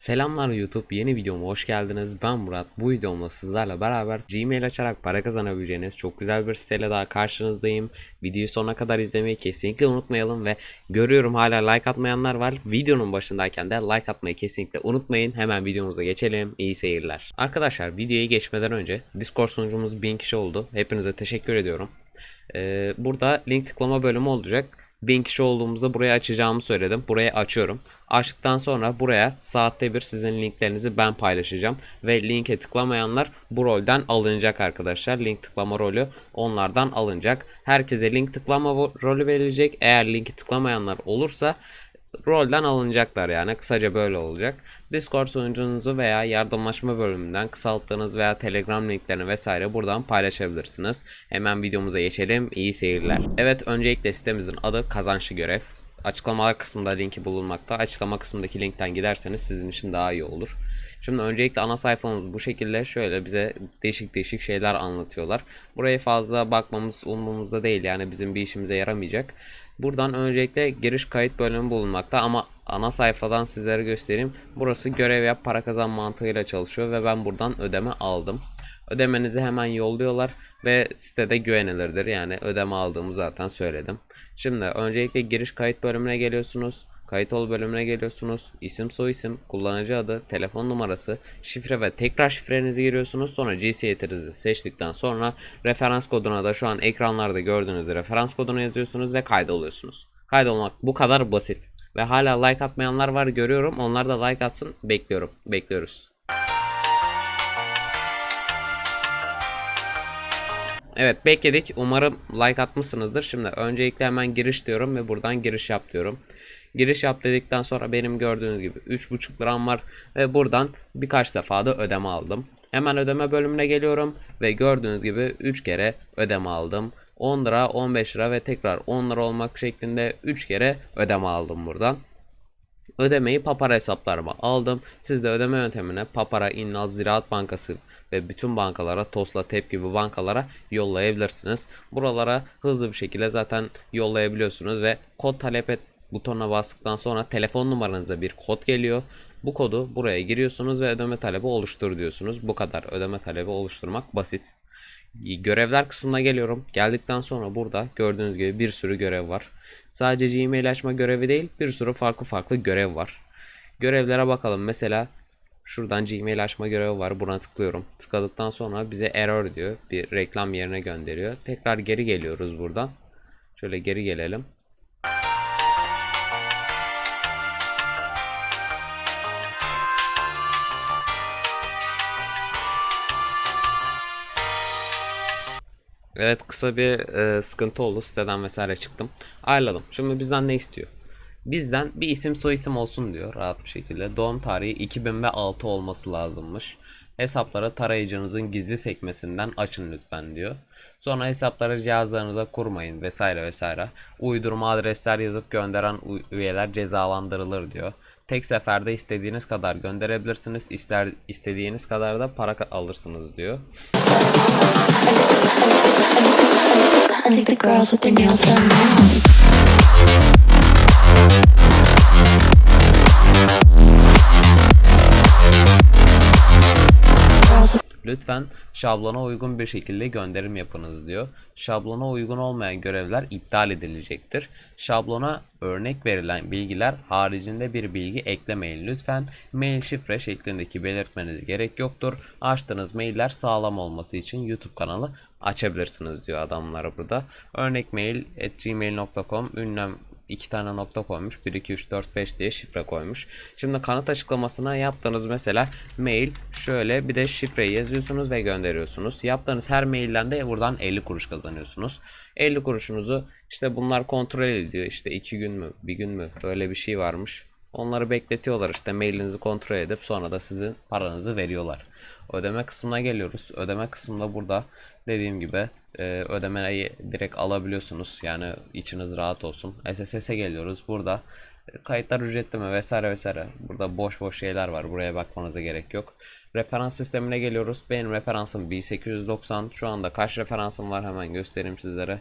Selamlar YouTube yeni videoma hoş geldiniz. Ben Murat. Bu videomda sizlerle beraber Gmail açarak para kazanabileceğiniz çok güzel bir siteyle daha karşınızdayım. Videoyu sonuna kadar izlemeyi kesinlikle unutmayalım ve görüyorum hala like atmayanlar var. Videonun başındayken de like atmayı kesinlikle unutmayın. Hemen videomuza geçelim. İyi seyirler. Arkadaşlar videoya geçmeden önce Discord sunucumuz 1000 kişi oldu. Hepinize teşekkür ediyorum. Ee, burada link tıklama bölümü olacak. 1000 kişi olduğumuzda buraya açacağımı söyledim. Buraya açıyorum. Açtıktan sonra buraya saatte bir sizin linklerinizi ben paylaşacağım. Ve linke tıklamayanlar bu rolden alınacak arkadaşlar. Link tıklama rolü onlardan alınacak. Herkese link tıklama rolü verilecek. Eğer linki tıklamayanlar olursa rolden alınacaklar yani kısaca böyle olacak. Discord sunucunuzu veya yardımlaşma bölümünden kısalttığınız veya Telegram linklerini vesaire buradan paylaşabilirsiniz. Hemen videomuza geçelim. İyi seyirler. Evet öncelikle sitemizin adı kazançlı görev. Açıklamalar kısmında linki bulunmakta. Açıklama kısmındaki linkten giderseniz sizin için daha iyi olur. Şimdi öncelikle ana sayfamız bu şekilde şöyle bize değişik değişik şeyler anlatıyorlar. Buraya fazla bakmamız umurumuzda değil yani bizim bir işimize yaramayacak. Buradan öncelikle giriş kayıt bölümü bulunmakta ama ana sayfadan sizlere göstereyim. Burası görev yap para kazan mantığıyla çalışıyor ve ben buradan ödeme aldım. Ödemenizi hemen yolluyorlar ve sitede güvenilirdir. Yani ödeme aldığımı zaten söyledim. Şimdi öncelikle giriş kayıt bölümüne geliyorsunuz. Kayıt ol bölümüne geliyorsunuz. İsim soyisim, kullanıcı adı, telefon numarası, şifre ve tekrar şifrenizi giriyorsunuz. Sonra cinsiyetinizi seçtikten sonra referans koduna da şu an ekranlarda gördüğünüz referans kodunu yazıyorsunuz ve kaydoluyorsunuz. Kaydolmak bu kadar basit. Ve hala like atmayanlar var görüyorum. Onlar da like atsın. Bekliyorum. Bekliyoruz. Evet bekledik. Umarım like atmışsınızdır. Şimdi öncelikle hemen giriş diyorum ve buradan giriş yap diyorum. Giriş yap dedikten sonra benim gördüğünüz gibi 3.5 liram var ve buradan birkaç defa da ödeme aldım. Hemen ödeme bölümüne geliyorum ve gördüğünüz gibi 3 kere ödeme aldım. 10 lira, 15 lira ve tekrar 10 lira olmak şeklinde 3 kere ödeme aldım buradan. Ödemeyi Papara hesaplarıma aldım. Siz de ödeme yöntemine Papara, İnnaz, Ziraat Bankası ve bütün bankalara, Tosla, Tep gibi bankalara yollayabilirsiniz. Buralara hızlı bir şekilde zaten yollayabiliyorsunuz ve kod talep et butonuna bastıktan sonra telefon numaranıza bir kod geliyor. Bu kodu buraya giriyorsunuz ve ödeme talebi oluştur diyorsunuz. Bu kadar ödeme talebi oluşturmak basit. Görevler kısmına geliyorum. Geldikten sonra burada gördüğünüz gibi bir sürü görev var. Sadece Gmail açma görevi değil bir sürü farklı farklı görev var. Görevlere bakalım. Mesela şuradan Gmail açma görevi var. Buna tıklıyorum. Tıkladıktan sonra bize error diyor. Bir reklam yerine gönderiyor. Tekrar geri geliyoruz buradan. Şöyle geri gelelim. Evet kısa bir e, sıkıntı oldu. Siteden vesaire çıktım. Ayrılalım. Şimdi bizden ne istiyor? Bizden bir isim soyisim olsun diyor rahat bir şekilde. Doğum tarihi 2006 olması lazımmış. Hesapları tarayıcınızın gizli sekmesinden açın lütfen diyor. Sonra hesapları cihazlarınıza kurmayın vesaire vesaire. Uydurma adresler yazıp gönderen üyeler cezalandırılır diyor. Tek seferde istediğiniz kadar gönderebilirsiniz. İster istediğiniz kadar da para alırsınız diyor. I think the girls with their nails done now. Lütfen şablona uygun bir şekilde gönderim yapınız diyor. Şablona uygun olmayan görevler iptal edilecektir. Şablona örnek verilen bilgiler haricinde bir bilgi eklemeyin lütfen. Mail şifre şeklindeki belirtmenize gerek yoktur. Açtığınız mailler sağlam olması için YouTube kanalı açabilirsiniz diyor adamlar burada. Örnek mail at gmail.com ünlem iki tane nokta koymuş. 1, 2, 3, 4, 5 diye şifre koymuş. Şimdi kanıt açıklamasına yaptığınız mesela mail şöyle bir de şifreyi yazıyorsunuz ve gönderiyorsunuz. Yaptığınız her mailden de buradan 50 kuruş kazanıyorsunuz. 50 kuruşunuzu işte bunlar kontrol ediyor. İşte 2 gün mü, bir gün mü öyle bir şey varmış. Onları bekletiyorlar işte mailinizi kontrol edip sonra da sizin paranızı veriyorlar. Ödeme kısmına geliyoruz. Ödeme kısmında burada dediğim gibi e, ödemeyi direkt alabiliyorsunuz. Yani içiniz rahat olsun. SSS'e geliyoruz. Burada kayıtlar ücretli mi vesaire vesaire. Burada boş boş şeyler var. Buraya bakmanıza gerek yok. Referans sistemine geliyoruz. Benim referansım 1890. Şu anda kaç referansım var hemen göstereyim sizlere.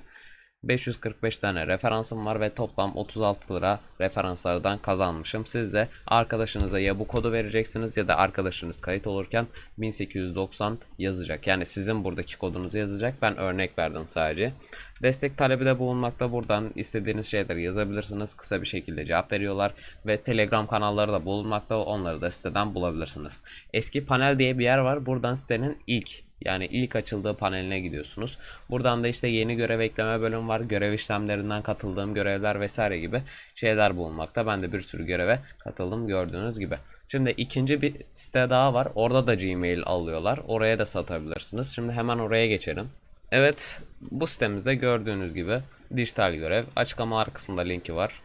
545 tane referansım var ve toplam 36 lira referanslardan kazanmışım. Siz de arkadaşınıza ya bu kodu vereceksiniz ya da arkadaşınız kayıt olurken 1890 yazacak. Yani sizin buradaki kodunuzu yazacak. Ben örnek verdim sadece. Destek talebi de bulunmakta. Buradan istediğiniz şeyleri yazabilirsiniz. Kısa bir şekilde cevap veriyorlar. Ve Telegram kanalları da bulunmakta. Onları da siteden bulabilirsiniz. Eski panel diye bir yer var. Buradan sitenin ilk yani ilk açıldığı paneline gidiyorsunuz. Buradan da işte yeni görev ekleme bölüm var. Görev işlemlerinden katıldığım görevler vesaire gibi şeyler bulunmakta. Ben de bir sürü göreve katıldım gördüğünüz gibi. Şimdi ikinci bir site daha var. Orada da Gmail alıyorlar. Oraya da satabilirsiniz. Şimdi hemen oraya geçelim. Evet bu sitemizde gördüğünüz gibi dijital görev. Açıklamalar kısmında linki var.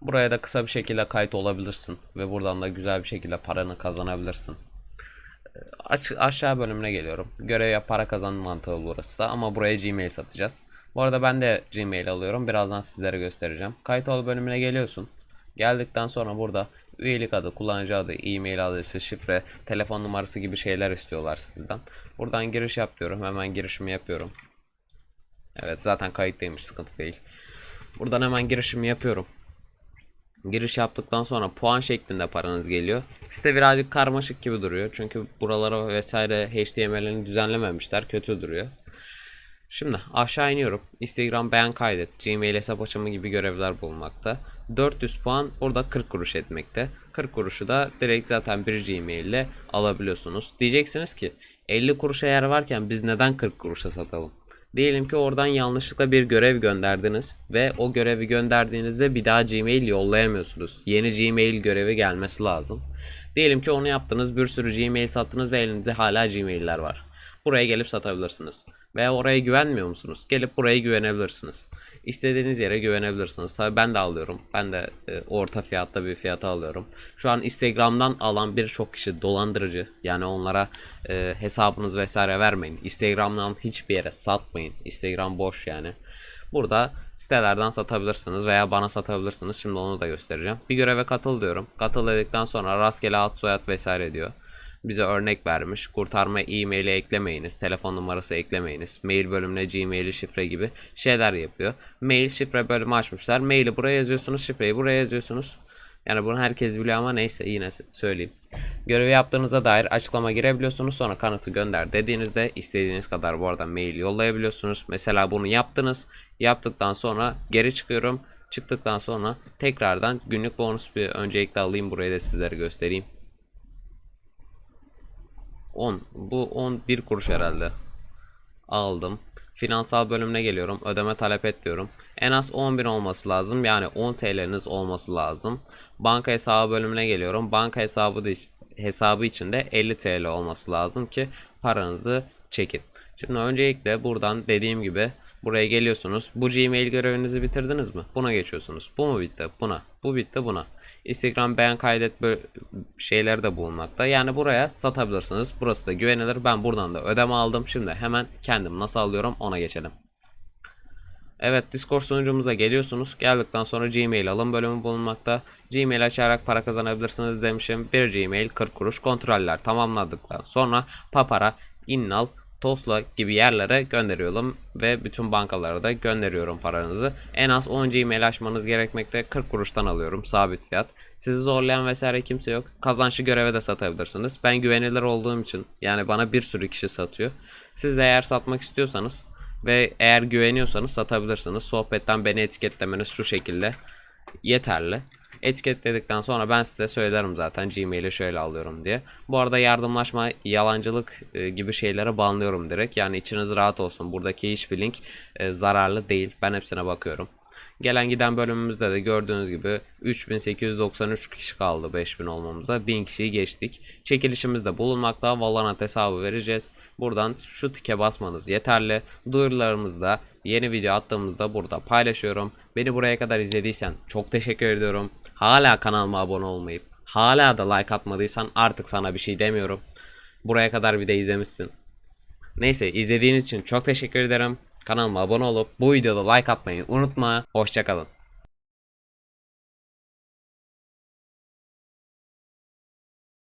Buraya da kısa bir şekilde kayıt olabilirsin. Ve buradan da güzel bir şekilde paranı kazanabilirsin. Aş- aşağı bölümüne geliyorum. Görev yap para kazan mantığı burası da ama buraya Gmail satacağız. Bu arada ben de Gmail alıyorum. Birazdan sizlere göstereceğim. Kayıt ol bölümüne geliyorsun. Geldikten sonra burada üyelik adı, kullanıcı adı, e-mail adresi, şifre, telefon numarası gibi şeyler istiyorlar sizden. Buradan giriş yap diyorum. Hemen girişimi yapıyorum. Evet zaten kayıttaymış sıkıntı değil. Buradan hemen girişimi yapıyorum. Giriş yaptıktan sonra puan şeklinde paranız geliyor. Site birazcık karmaşık gibi duruyor. Çünkü buralara vesaire HTML'ini düzenlememişler. Kötü duruyor. Şimdi aşağı iniyorum. Instagram beğen kaydet, Gmail hesap açımı gibi görevler bulunmakta. 400 puan burada 40 kuruş etmekte. 40 kuruşu da direkt zaten bir Gmail ile alabiliyorsunuz. Diyeceksiniz ki 50 kuruşa yer varken biz neden 40 kuruşa satalım? Diyelim ki oradan yanlışlıkla bir görev gönderdiniz ve o görevi gönderdiğinizde bir daha Gmail yollayamıyorsunuz. Yeni Gmail görevi gelmesi lazım. Diyelim ki onu yaptınız, bir sürü Gmail sattınız ve elinizde hala Gmail'ler var. Buraya gelip satabilirsiniz. Veya oraya güvenmiyor musunuz? Gelip buraya güvenebilirsiniz. İstediğiniz yere güvenebilirsiniz. Tabii ben de alıyorum. Ben de e, orta fiyatta bir fiyata alıyorum. Şu an Instagram'dan alan birçok kişi dolandırıcı. Yani onlara e, hesabınız vesaire vermeyin. Instagram'dan hiçbir yere satmayın. Instagram boş yani. Burada sitelerden satabilirsiniz veya bana satabilirsiniz. Şimdi onu da göstereceğim. Bir göreve katıl diyorum. Katıl dedikten sonra rastgele ad soyad vesaire diyor bize örnek vermiş. Kurtarma e-maili eklemeyiniz, telefon numarası eklemeyiniz, mail bölümüne Gmail'i şifre gibi şeyler yapıyor. Mail şifre bölümü açmışlar. Maili buraya yazıyorsunuz, şifreyi buraya yazıyorsunuz. Yani bunu herkes biliyor ama neyse yine söyleyeyim. Görevi yaptığınıza dair açıklama girebiliyorsunuz. Sonra kanıtı gönder dediğinizde istediğiniz kadar bu arada mail yollayabiliyorsunuz. Mesela bunu yaptınız. Yaptıktan sonra geri çıkıyorum. Çıktıktan sonra tekrardan günlük bonus bir öncelikle alayım burayı da sizlere göstereyim. 10. Bu 11 kuruş herhalde. Aldım. Finansal bölümüne geliyorum. Ödeme talep et. En az 10.000 olması lazım. Yani 10 TL'niz olması lazım. Banka hesabı bölümüne geliyorum. Banka hesabı da hesabı içinde 50 TL olması lazım ki paranızı çekin. Şimdi öncelikle buradan dediğim gibi buraya geliyorsunuz. Bu Gmail görevinizi bitirdiniz mi? Buna geçiyorsunuz. Bu mu bitti? Buna. Bu bitti buna. Instagram beğen kaydet şeyler de bulunmakta. Yani buraya satabilirsiniz. Burası da güvenilir. Ben buradan da ödeme aldım. Şimdi hemen kendim nasıl alıyorum ona geçelim. Evet Discord sunucumuza geliyorsunuz. Geldikten sonra Gmail alım bölümü bulunmakta. Gmail açarak para kazanabilirsiniz demişim. Bir Gmail 40 kuruş kontroller tamamladıktan sonra Papara, Innal, Tosla gibi yerlere gönderiyorum ve bütün bankalara da gönderiyorum paranızı. En az 10 Gmail açmanız gerekmekte 40 kuruştan alıyorum sabit fiyat. Sizi zorlayan vesaire kimse yok. Kazançlı göreve de satabilirsiniz. Ben güvenilir olduğum için yani bana bir sürü kişi satıyor. Siz de eğer satmak istiyorsanız ve eğer güveniyorsanız satabilirsiniz. Sohbetten beni etiketlemeniz şu şekilde yeterli. Etiketledikten sonra ben size söylerim zaten Gmail'i şöyle alıyorum diye. Bu arada yardımlaşma, yalancılık e, gibi şeylere banlıyorum direkt. Yani içiniz rahat olsun. Buradaki hiçbir link e, zararlı değil. Ben hepsine bakıyorum. Gelen giden bölümümüzde de gördüğünüz gibi 3893 kişi kaldı 5000 olmamıza. 1000 kişiyi geçtik. Çekilişimizde bulunmakta. Valorant hesabı vereceğiz. Buradan şu tike basmanız yeterli. Duyurularımızda yeni video attığımızda burada paylaşıyorum. Beni buraya kadar izlediysen çok teşekkür ediyorum. Hala kanalıma abone olmayıp hala da like atmadıysan artık sana bir şey demiyorum. Buraya kadar bir de izlemişsin. Neyse izlediğiniz için çok teşekkür ederim. Kanalıma abone olup bu videoda like atmayı unutma. Hoşçakalın.